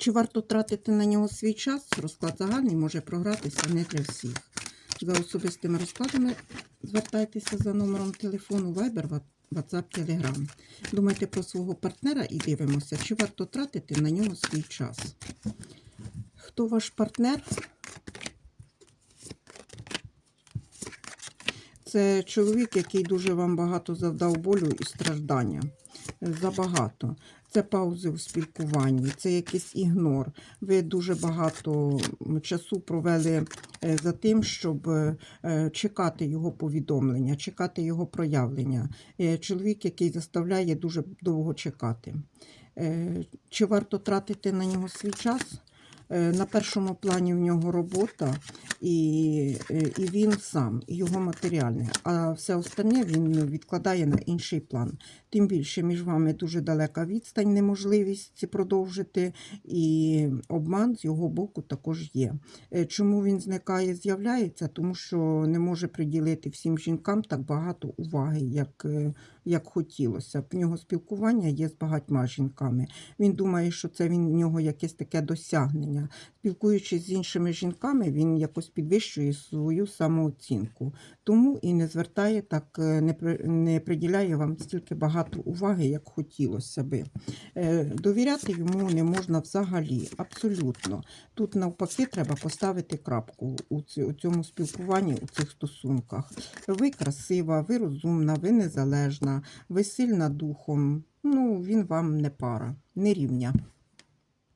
Чи варто тратити на нього свій час? Розклад загальний може програтися не для всіх. За особистими розкладами звертайтеся за номером телефону Viber, WhatsApp, Telegram. Думайте про свого партнера і дивимося, чи варто тратити на нього свій час. Хто ваш партнер? Це чоловік, який дуже вам багато завдав болю і страждання. Забагато. Це паузи у спілкуванні, це якийсь ігнор. Ви дуже багато часу провели е, за тим, щоб е, е, чекати його повідомлення, чекати його проявлення. Чоловік, який заставляє дуже довго чекати. Чи варто тратити на нього свій час? На першому плані в нього робота, і, е, і він сам, і його матеріальне. А все остальне він відкладає на інший план. Тим більше між вами дуже далека відстань, неможливість продовжити, і обман з його боку також є. Е, Чому він зникає, з'являється? Тому що не може приділити всім жінкам так багато уваги, як, е, як хотілося. В нього спілкування є з багатьма жінками. Він думає, що це він в нього якесь таке досягнення. Спілкуючись з іншими жінками, він якось підвищує свою самооцінку. Тому і не звертає так, е, не, не приділяє вам стільки багато уваги, як хотілося би. Е, Довіряти йому не можна взагалі, абсолютно. Тут навпаки треба поставити крапку у цьому спілкуванні, у цих стосунках. Ви красива, ви розумна, ви незалежна, ви сильна духом. Ну, він вам не пара, не рівня.